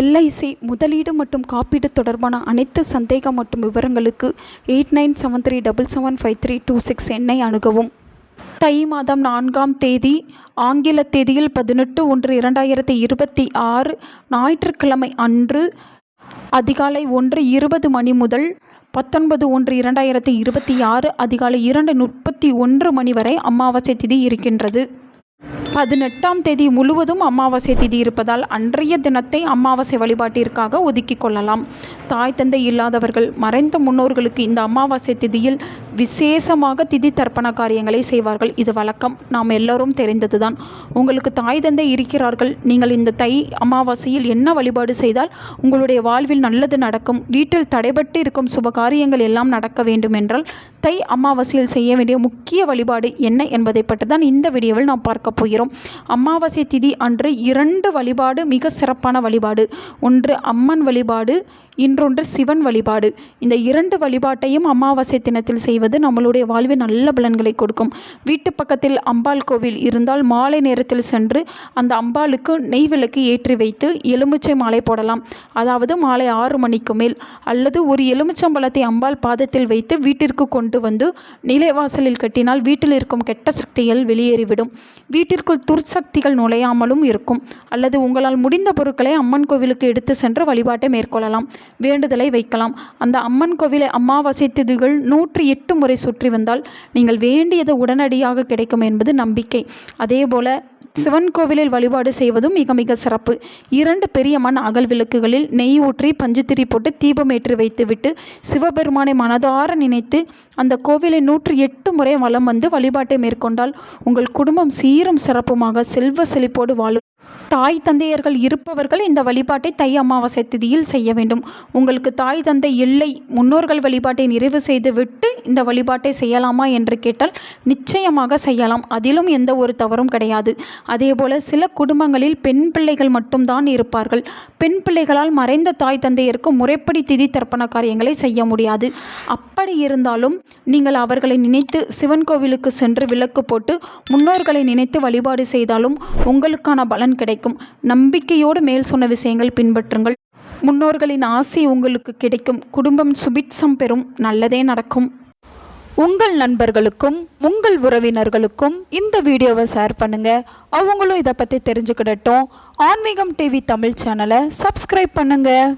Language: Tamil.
எல்ஐசி முதலீடு மற்றும் காப்பீடு தொடர்பான அனைத்து சந்தேகம் மற்றும் விவரங்களுக்கு eight nine seven three double seven five three two six எண்ணை அணுகவும். தை மாதம் நான்காம் தேதி ஆங்கில தேதியில் பதினெட்டு ஒன்று இரண்டாயிரத்தி இருபத்தி ஆறு ஞாயிற்றுக்கிழமை அன்று அதிகாலை ஒன்று இருபது மணி முதல் பத்தொன்பது ஒன்று இரண்டாயிரத்தி இருபத்தி ஆறு அதிகாலை இரண்டு முப்பத்தி ஒன்று மணி வரை அமாவாசை திதி இருக்கின்றது. பதினெட்டாம் தேதி முழுவதும் அமாவாசை திதி இருப்பதால் அன்றைய தினத்தை அமாவாசை வழிபாட்டிற்காக ஒதுக்கி கொள்ளலாம். தாய் தந்தை இல்லாதவர்கள் மறைந்த முன்னோர்களுக்கு இந்த அமாவாசை திதியில் விசேஷமாக திதி தர்ப்பண காரியங்களை செய்வார்கள். இது வழக்கம். நாம் எல்லோரும் தெரிந்ததுதான். உங்களுக்கு தாய் தந்தை இருக்கிறார்கள். நீங்கள் இந்த தை அமாவாசையில் என்ன வழிபாடு செய்தால் உங்களுடைய வாழ்வில் நல்லது நடக்கும். வீட்டில் தடைபட்டு இருக்கும் சுப காரியங்கள் எல்லாம் நடக்க வேண்டும் என்றால் தை அமாவாசையில் செய்ய வேண்டிய முக்கிய வழிபாடு என்ன என்பதை பற்றி தான் இந்த வீடியோவில் நாம் பார்க்க போகிறோம். அமாவாசை திதி அன்று இரண்டு வழிபாடு மிக சிறப்பான வழிபாடு. ஒன்று அம்மன் வழிபாடு இன்றொன்று சிவன் வழிபாடு. இந்த இரண்டு வழிபாட்டையும் அமாவாசை தினத்தில் செய்வது நம்மளுடைய வாழ்வில் நல்ல பலன்களை கொடுக்கும். வீட்டு பக்கத்தில் அம்பாள் கோவில் இருந்தால் மாலை நேரத்தில் சென்று அந்த அம்பாளுக்கு நெய் விளக்கு ஏற்றி வைத்து எலுமிச்சை மாலை போடலாம். அதாவது மாலை ஆறு மணிக்கு மேல். அல்லது ஒரு எலுமிச்சம்பழத்தை அம்பாள் பாதத்தில் வைத்து வீட்டிற்கு கொண்டு வந்து நிலைவாசலில் கட்டினால் வீட்டில் இருக்கும் கெட்ட சக்திகள் வெளியேறிவிடும். வீட்டிற்குள் துர்சக்திகள் நுழையாமலும் இருக்கும். அல்லது உங்களால் முடிந்த பொருட்களை அம்மன் கோவிலுக்கு எடுத்து சென்று வழிபாட்டை மேற்கொள்ளலாம். வேண்டுதலை வைக்கலாம். அந்த அம்மன் கோவிலை அமாவாசை திதிகள் நூற்றி எட்டு முறை சுற்றி வந்தால் நீங்கள் வேண்டியது உடனடியாக கிடைக்கும் என்பது நம்பிக்கை. அதேபோல சிவன் கோவிலில் வழிபாடு செய்வதும் மிக மிக சிறப்பு. இரண்டு பெரிய மண் அகல் விளக்குகளில் நெய் ஊற்றி பஞ்சுத்திரி போட்டு தீபம் ஏற்றி வைத்துவிட்டு சிவபெருமானை மனதார நினைத்து அந்த கோவிலை நூற்றி எட்டு முறை வலம் வந்து வழிபாட்டை மேற்கொண்டால் உங்கள் குடும்பம் சீரும் சிறப்புமாக செல்வ செழிப்போடு வாழும் தாய் தந்தையர்கள் இருப்பவர்கள் இந்த வழிபாட்டை தை அமாவாசை திதியில் செய்ய வேண்டும். உங்களுக்கு தாய் தந்தை இல்லை முன்னோர்கள் வழிபாட்டை நிறைவு செய்து விட்டு இந்த வழிபாட்டை செய்யலாமா என்று கேட்டால் நிச்சயமாக செய்யலாம். அதிலும் எந்த ஒரு தவறும் கிடையாது. அதேபோல சில குடும்பங்களில் பெண் பிள்ளைகள் மட்டும்தான் இருப்பார்கள். பெண் பிள்ளைகளால் மறைந்த தாய் தந்தையருக்கு முறைப்படி திதி தர்ப்பண காரியங்களை செய்ய முடியாது. அப்படி இருந்தாலும் நீங்கள் அவர்களை நினைத்து சிவன் கோவிலுக்கு சென்று விளக்கு போட்டு முன்னோர்களை நினைத்து வழிபாடு செய்தாலும் உங்களுக்கான பலன் கிடைக்கும். நம்பிக்கையோடு மேல் சொன்ன விஷயங்கள் பின்பற்றுங்கள். முன்னோர்களின் ஆசை உங்களுக்கு கிடைக்கும். குடும்பம் சுபிட்சம் பெறும். நல்லதே நடக்கும். உங்கள் நண்பர்களுக்கும் உங்கள் உறவினர்களுக்கும் இந்த வீடியோவை ஷேர் பண்ணுங்க. அவங்களும் இதை பற்றி தெரிஞ்சுக்கிடட்டும். ஆன்மீகம் டிவி தமிழ் சேனலை சப்ஸ்கிரைப் பண்ணுங்க.